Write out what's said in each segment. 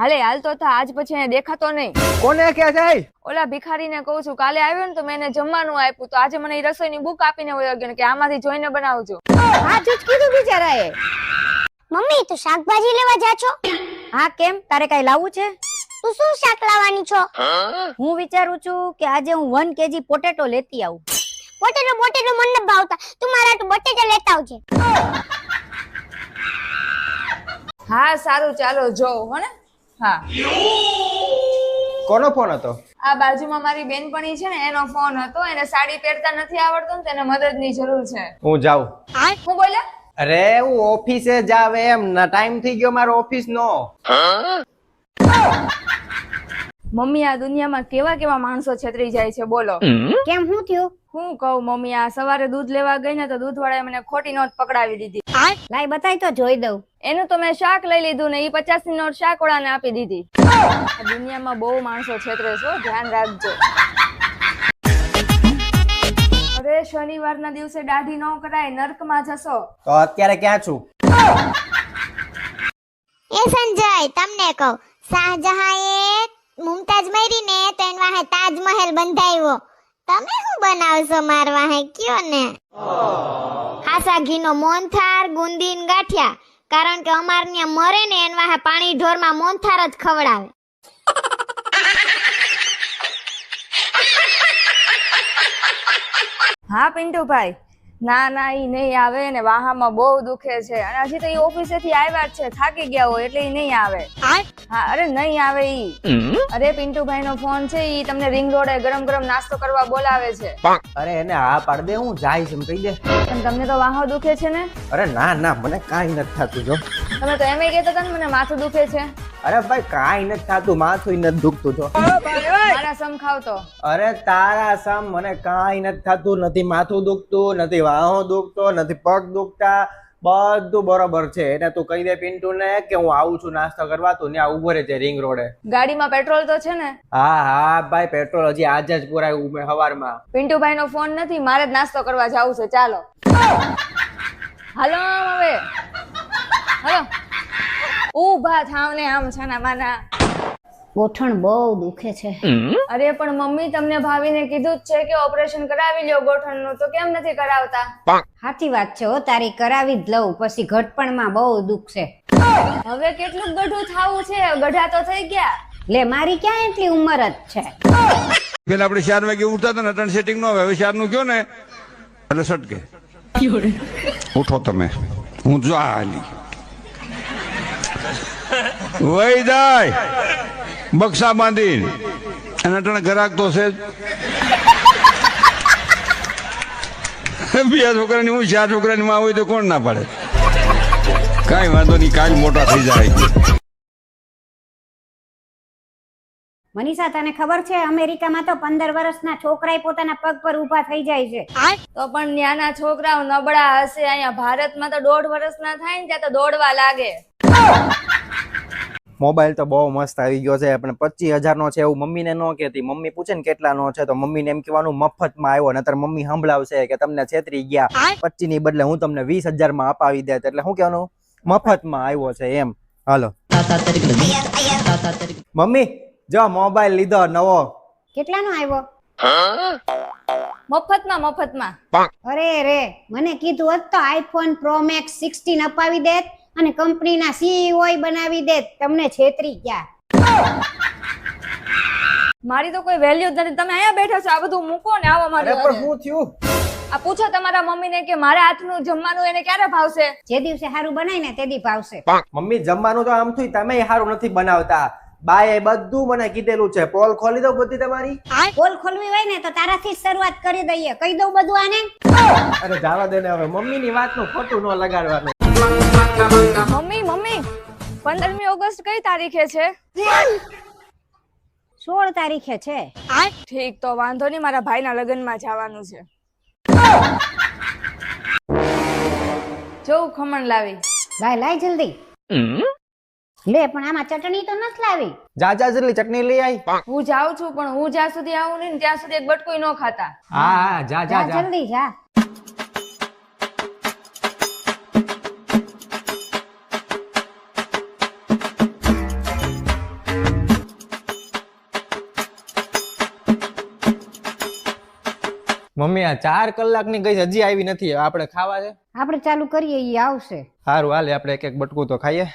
હાલે હાલ તો થા આજ પછી એને દેખાતો નહીં. કોને કે છે ઓલા ભિખારીને કહું છું કાલે આવ્યો ને તો મેં એને જમવાનું આપ્યું તો આજે મને રસોઈની બુક આપીને વયો ગયો કે આમાંથી જોઈને બનાવજો. સાચું જ કીધું બિચારાએ. મમ્મી તું શાકભાજી લેવા જા છો? હા કેમ? તારે કઈ લાવવું છે? તું શું શાક લાવવાની છો? હું વિચારું છું કે આજે હું વન કેજી પોટેટો લેતી આવું. પોટેટો પોટેટો મને નથી ભાવતા. તું મારા તો બટેટા લેતા આવજે. હા સારું ચાલો જો હો ને. હા. કોનો ફોન હતો? આ બાજુમાં મારી બેનપણી છે ને એનો ફોન હતો. એને સાડી પહેરતા નથી આવડતું ને તેને મદદની જરૂર છે. હું જાઉં. હું? બોલ્યા અરે હું ઓફિસે જાવ એમ. ના ટાઈમ થઈ ગયો મારો ઓફિસ નો મમ્મી આ દુનિયામાં કેવા કેવા માણસો છેતરી જાય છે બોલો. કેમ શું થયું? હું કહું મમ્મી આ સવારે દૂધ લેવા ગઈ ને તો દૂધવાળાએ મને ખોટી નોટ પકડાવી દીધી. લાઈ બતાય તો જોઈ દઉં. એનું તો મેં શાક લઈ લીધું ને એ પચાસની નોટ શાક વાળાને આપી દીધી. દુનિયામાં બહુ માણસો છેતરે છો ધ્યાન રાખજો. અરે શનિવારના દિવસે દાઢી ન કરાય નર્કમાં જશો. તો અત્યારે ક્યાં છું? એ સંજય તમને કહું શાહજહાંએ મુમતાજ મરી ને તો એન વાહે તાજમહેલ બંધાવ્યો. તમે શું બનાવશો માર વાહે? કયો ને? હાસા ઘીનો મોનથાર ગુંદીન ગાંઠિયા. કારણ કે અમાર ત્યાં મરે ને એન વાહે પાણી ઢોરમાં મોનથાર જ ખવડાવે. હા, પિન્ટુભાઈ. ના ના ઈ નહીં આવે ને વાહામાં બહુ દુખે છે. અને હજી તો ઈ ઓફિસેથી આવ્યા જ છે થાકી ગયા હોય એટલે ઈ નહીં આવે. હા અરે નહીં આવે ઈ. અરે પિન્ટુભાઈ નો ફોન છે ઈ તમને રિંગ રોડે ગરમ ગરમ નાસ્તો કરવા બોલાવે છે. અરે એને હા પાડ દે હું જાય એમ કહી દે. પણ તમને તો વાહો દુખે છે ને? અરે ના ના મને કાઈ નથી થતું જો. તમે તો એમ કહેતા હતા ને મને માથું દુખે છે. અરે ભાઈ કાંઈ નથી થતું માથું નથી દુખતું જો. મારા સમ ખાવ તો. અરે તારા સમ મને કાંઈ નથી થતું નથી માથું દુખતું નથી વાહો દુખતો નથી પગ દુખતા બધું બરોબર છે. એને તું કહી દે પિન્ટુ ને કે હું આવું છું નાસ્તો કરવા તું ત્યાં ઊભો રહે છે રિંગ રોડે. ગાડીમાં પેટ્રોલ તો છે ને? હા હા ભાઈ પેટ્રોલ હજી આજે જ પુરાયું મેં સવારમાં પિન્ટુભાઈ નો ફોન નથી મારે જ નાસ્તો કરવા જવું છે ચાલો. હાલો હવે. હાલો. ઊભા થાવ ને આમ છાના માના ગોઠણ બહુ દુખે છે. અરે પણ મમ્મી તમને ભાવીને કીધું જ છે કે ઓપરેશન કરાવી લ્યો ગોઠણનું તો કેમ નથી કરાવતા? સાચી વાત છે હો તારી કરાવી જ લઉં પછી ઘટપણમાં બહુ દુખ છે. હવે કેટલું ગઢું થાવું છે? ગઢા તો થઈ ગયા. લે મારી ક્યાં એટલી ઉંમર જ છે? પેલા આપણે ચાર વાગે ઉઠતા હતા ને અટણ સેટિંગ નો હવે હવે ચારનું કયો ને? એટલે સટકે. ઉઠો તમે. હું જો આ હાલી વહી જાય. બક્ષા બાંધી અને અટણ ઘરાક તો છે બીજા છોકરાની હું ચાર છોકરાની માં હોય તો કોણ ના પાડે? કાંઈ વાંધો નહીં કાલ મોટા થઈ જાય. મનીષા તને ખબર છે અમેરિકામાં તો પંદર વર્ષના છોકરાએ પોતાના પગ પર ઊભા થઈ જાય છે. તો પણ ત્યાંના છોકરાઓ નબળા હશે. અહીંયા ભારતમાં તો દોઢ વર્ષના થાય ને ત્યાં તો દોડવા લાગે. મોબાઈલ તો બહુ મસ્ત આવી ગયો છે પણ પચીસ હજાર નો છે એવું મમ્મીને ન કહેતી. મમ્મી પૂછે ને કેટલા નો છે તો મમ્મીને એમ કહેવાનું મફતમાં આવ્યો નતર મમ્મી સંભળાવશે કે તમને છેતરી ગયા. પચીસની બદલે હું તમને વીસ હજારમાં અપાવી દે એટલે શું કહેવાનું? મફતમાં આવ્યો છે એમ. હાલો. મમ્મી જો મોબાઈલ લીધો નવો. કેટલાનો આવ્યો? મફતમાં મફતમાં. અરે રે મને કીધું હોત તો આઈફોન પ્રો મેક્સ સિક્સટીન અપાવી દેત. અને કંપનીના સીઈઓ બનાવી દે તમને છેતરી ગયા. મારી તો કોઈ વેલ્યુ જ નથી. તમે અહીંયા બેઠા છો આ બધું મૂકો ને આવો મારે પણ હું થયું? આ પૂછો તમારા મમ્મીને કે મારા હાથનું જમવાનું એને ક્યારે ભાવશે? જે દિવસે સારું બનાય ને તે દી ભાવશે. મમ્મી જમવાનું તો આમ થયું તમે સારું નથી બનાવતા. બાએ બધું મને કીધેલું છે. પોલ ખોલી દો બધી તમારી? પોલ ખોલવી હોય ને તો તારાથી જ શરૂઆત કરી દઈએ. કહી દઉં બધું આને. અરે જાવા દે ને હવે. મમ્મીની વાતનું ખોટું ન લગાડવાનું. મમ્મી મમ્મી પંદરમી ઓગસ્ટ કઈ તારીખે છે? સોળ તારીખે છે. ઠીક તો વાંધો નહીં મારા ભાઈના લગ્નમાં જવાનું છે. જોઉં ખમણ લાવી. લાય લાય જલ્દી. લે પણ આમાં ચટણી તો નથી લાવી. જા જા જલ્દી ચટણી લઈ આવી હું જાઉં છું પણ હું જ્યાં સુધી આવું નહીં ને ત્યાં સુધી એક બટકુય ન ખાતા. હા જા જા. જલ્દી જા. મમ્મી આ ચાર કલાકની ગઈ હજી આવી નથી. આપણે ખાવા છે? આપણે ચાલુ કરીએ ઈ આવશે. સારું હાલે આપણે એક એક બટકું તો ખાઈએ.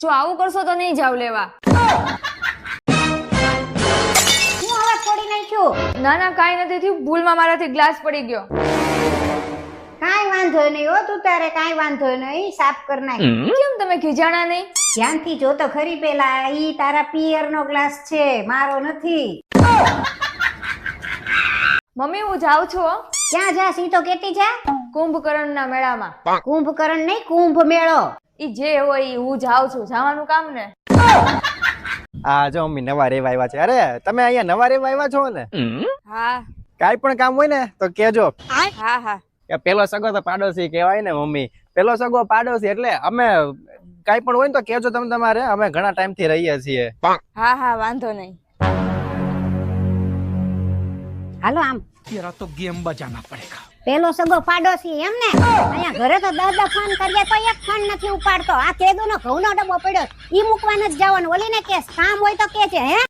જો આવું કરશો તો નહીં જાવ લેવા. હું હવે છોડી નાખ્યું? ના ના કાંઈ નથી થયું. ભૂલમાં મારાથી ગ્લાસ પડી ગયો. કાંઈ વાંધો નહીં હો તું તારે કાંઈ વાંધો નહીં સાફ કરી નાખ. કેમ તમે ખીજાણા નહીં? ધ્યાનથી જો તો ખરી પેલા ઈ તારા પિયર નો ગ્લાસ છે મારો નથી. મમ્મી હું જાઉં છું ક્યાં જા સી તો કેતી છે? કુંભકર્ણના મેળામાં. કુંભકરણ નહીં કુંભ મેળો ઈ જે હોય ઈ હું જાઉં છું. જવાનું કામ ને? આ જો મમ્મી નવા રેવા આવ્યા છે. અરે તમે અહીંયા નવા રેવા આવ્યા છો ને? હા. કાઈ પણ કામ હોય ને તો કેજો હા હા. કે પેલો સગો તો પાડોશી કહેવાય ને મમ્મી. પેલો સગો પાડોશી એટલે અમે કાઈ પણ હોય ને તો કેજો તમે તમારે. અમે ઘણા ટાઈમથી રહીએ છીએ. હા હા વાંધો નહીં. હાલો આમ. પેલો સગો પાડોશી એમ ને અહીંયા ઘરે તો દસ દસ ફોન કરીએ તો એક ફોન નથી ઉપાડતો. આ કેદુ નો ઘઉં નો ડબ્બો પડ્યો. ઈ મૂકવા નથી જવાનું. ઓલી ને કેસ કામ હોય તો કે છે હે?